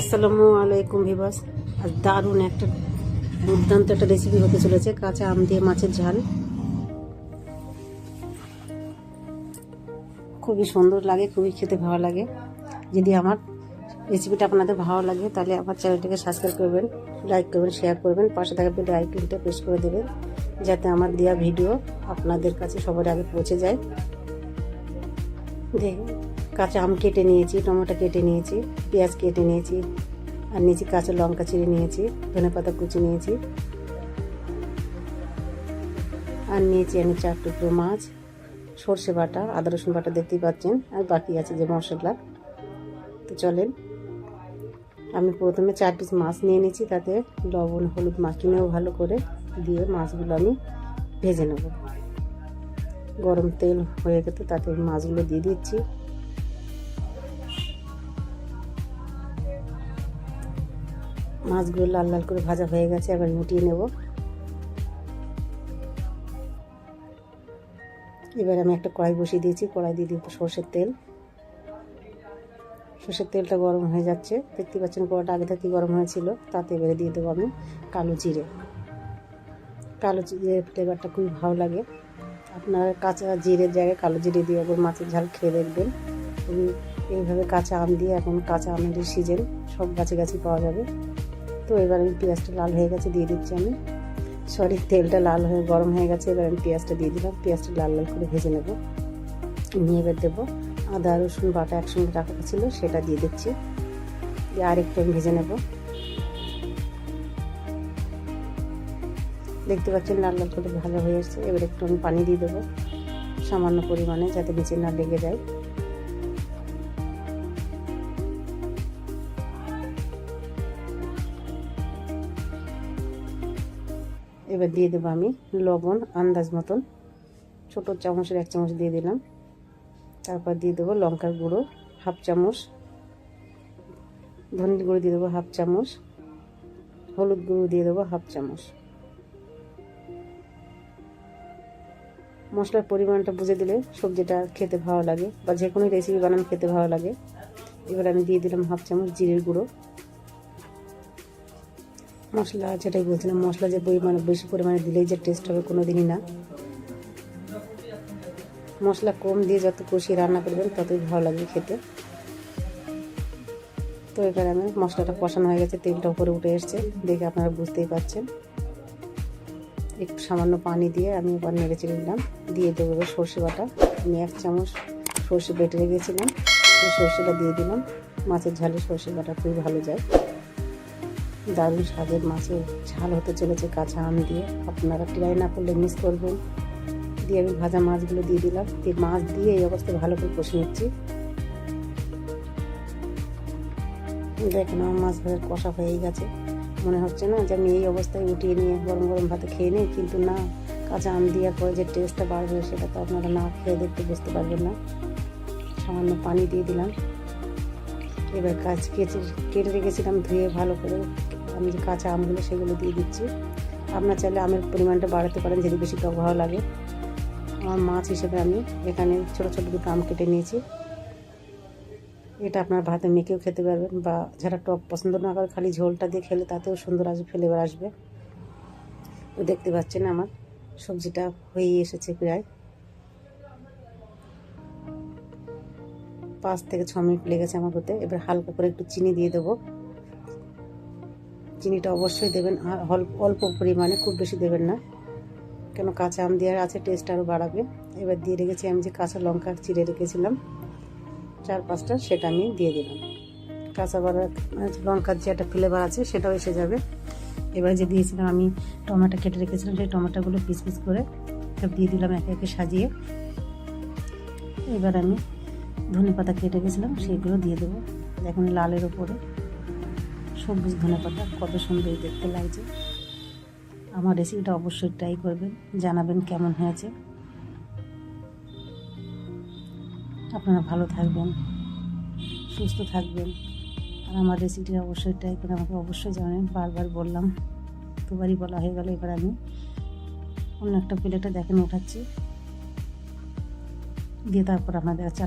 আসসালামু আলাইকুম ভিবাস আর দারুণ একটা দুর্দান্ত একটা রেসিপি হতে চলেছে, কাঁচা আম দিয়ে মাছের ঝাল। খুবই সুন্দর লাগে, খুবই খেতে ভালো লাগে। যদি আমার রেসিপিটা আপনাদের ভালো লাগে, তাহলে আমার চ্যানেলটাকে সাবস্ক্রাইব করবেন লাইক করবেন শেয়ার করবেন, পাশে থাকা বেল আইকনটা প্রেস করে দেবেন, যাতে আমার দেওয়া ভিডিও আপনাদের কাছে সবার আগে পৌঁছে যায়। দেখুন। কাঁচা আম কেটে নিয়েছি, টমেটো কেটে নিয়েছি, পেঁয়াজ কেটে নিয়েছি, আর নিয়েছি কাঁচা লঙ্কা চিড়ে নিয়েছি, ধনে পাতা কুচি নিয়েছি। আর নিয়েছি আমি চার টুকরো মাছ, সর্ষে বাটা, আদা রসুন বাটা দেখতেই পাচ্ছেন, আর বাকি আছে যে মশলা। তো চলেন, আমি প্রথমে চার পিস মাছ নিয়ে নিয়েছি, তাতে লবণ, হলুদ মাখিয়ে নেব ভালো করে, দিয়ে মাছগুলো আমি ভেজে নেব। গরম তেল হয়ে গেছে, তাতে মাছগুলো দিয়ে দিচ্ছি। মাছগুলো লাল লাল করে ভাজা হয়ে গেছে, এবার উঠিয়ে নেব। এবার আমি একটা কড়াই বসিয়ে দিয়েছি, কড়াই দিয়ে দিব সর্ষের তেল। সর্ষের তেলটা গরম হয়ে যাচ্ছে দেখতে পাচ্ছেন কড়াটা আগে থেকে গরম হয়েছিল, তাতে এবারে দিয়ে দেবো আমি কালো জিরে। কালো জিরে ফ্লেভারটা খুবই ভালো লাগে। আপনার কাঁচা জিরের জায়গায় কালো জিরে দিয়ে একবার মাছের ঝাল খেয়ে দেখবেন। এইভাবে কাঁচা আম দিয়ে, এখন কাঁচা আমের সিজন সব গাছে গাছে পাওয়া যাবে। তো এবার আমি পেঁয়াজটা লাল হয়ে গেছে, দিয়ে দিচ্ছি আমি। সরি, তেলটা লাল হয়ে, গরম হয়ে গেছে, এবার আমি পেঁয়াজটা দিয়ে দিলাম। পেঁয়াজটা লাল লাল করে ভেজে নেব। নিয়ে এবার দেবো আদা, রসুন বাটা একসঙ্গে রাখা ছিল, সেটা দিয়ে দিচ্ছি। দিয়ে আরেকটু আমি ভেজে নেব। দেখতে পাচ্ছেন লাল লাল করে ভালো হয়ে এসছে। এবার একটু আমি পানি দিয়ে দেবো সামান্য পরিমাণে, যাতে নিচে না লেগে যায়। এবার দিয়ে দেবো আমি লবণ আন্দাজ মতন। ছোটো চামচের এক চামচ দিয়ে দিলাম। তারপর দিয়ে দেবো লঙ্কার গুঁড়ো, হাফ চামচ। ধনের গুঁড়ো দিয়ে দেবো হাফ চামচ। হলুদ গুঁড়ো দিয়ে দেবো হাফ চামচ। মশলার পরিমাণটা বুঝে দিলে সবজিটা খেতে ভালো লাগে বা যে কোনো রেসিপি বানানো খেতে ভালো লাগে। এবার আমি দিয়ে দিলাম হাফ চামচ জিরের গুঁড়ো। মশলা যেটাই বলছিলাম, মশলা যে পরিমাণে বেশি পরিমাণে দিলেই যে টেস্ট হবে কোনো দিনই না। মশলা কম দিয়ে যত কষিয়ে রান্না করবেন, ততই ভালো লাগবে খেতে। তো এবার আমি মশলাটা কষানো হয়ে গেছে, তেলটা উপরে উঠে এসছে, দেখে আপনারা বুঝতেই পারছেন। একটু সামান্য পানি দিয়ে আমি এবার নেড়ে চেড়ে দিলাম দিয়ে দেবো এবার সর্ষে বাটা। আমি এক চামচ সর্ষে বেটে রেখেছিলাম সর্ষেটা দিয়ে দিলাম। মাছের ঝালে সর্ষে বাটা খুবই ভালো যায়। দারুণ স্বাদের মাছের ঝাল হতে চলেছে কাঁচা আম দিয়ে। আপনারা ট্রাই না করলে মিস করবেন। দিয়ে আমি ভাজা মাছগুলো দিয়ে দিলাম। দিয়ে মাছ দিয়ে এই অবস্থায় ভালো করে কষে নিচ্ছি। দেখেন, আমার মাছ ভাজার কষা হয়েই গেছে। মনে হচ্ছে না যে আমি এই অবস্থায় উঠিয়ে নিয়ে গরম গরম ভাতে খেয়ে নিই, কিন্তু না, কাঁচা আম দেওয়ার পরে যে টেস্টটা বাড়বে সেটা তো আপনারা না খেয়ে দেখতে বুঝতে পারবেন না। সামান্য পানি দিয়ে দিলাম। এবার কাজ কেটে কেটে রেখেছিলাম ধুয়ে ভালো করে আমি যে কাঁচা আমগুলো সেগুলো দিয়ে দিচ্ছি। আপনার চাইলে আমের পরিমাণটা বাড়াতে পারেন, যদি বেশি টক ভালো লাগে। আমার মাছ হিসেবে আমি এখানে ছোটো ছোটো দুটো আম কেটে নিয়েছি। এটা আপনার ভাতে মেখেও খেতে পারবেন বা যারা টক পছন্দ না করে খালি ঝোলটা দিয়ে খেলে তাতেও সুন্দর আসবে ফ্লেভার আসবে। তো দেখতে পাচ্ছেন আমার সবজিটা হয়েই এসেছে প্রায়। পাঁচ থেকে ছ মিনিট লেগেছে আমার হতে। এবার হালকা করে একটু চিনি দিয়ে দেবো। চিনিটা অবশ্যই দেবেন। অল্প পরিমাণে, খুব বেশি দেবেন না। কেন কাঁচা আম দেওয়ার আছে টেস্ট আরও বাড়াবে। এবার দিয়ে রেখেছি আমি যে কাঁচা লঙ্কা চিড়ে রেখেছিলাম। চার পাঁচটা, সেটা আমি দিয়ে দিলাম। কাঁচা বাড়া লঙ্কার যে একটা ফ্লেভার আছে, সেটাও এসে যাবে। এবার যে দিয়েছিলাম আমি টমেটো কেটে রেখেছিলাম, সেই টমেটোগুলো পিস পিস করে সব দিয়ে দিলাম একে একে সাজিয়ে। এবার আমি ধনে পাতা কেটে গেছিলাম সেগুলো দিয়ে দেবো। এখন লালের ওপরে সবুজ ধনে পাতা কত সুন্দর দেখতে লাগছে। আমার রেসিপিটা অবশ্যই ট্রাই করবেন, জানাবেন কেমন হয়েছে। আপনারা ভালো থাকবেন, সুস্থ থাকবেন। আর আমার রেসিপিটা অবশ্যই ট্রাই করে আমাকে অবশ্যই জানাবেন, বারবার বললাম, দুবারই বলা হয়ে গেল, এবার আমি অন্য একটা প্লেটে দেখেন, উঠাচ্ছি। দিয়ে তারপর আপনাদের চাল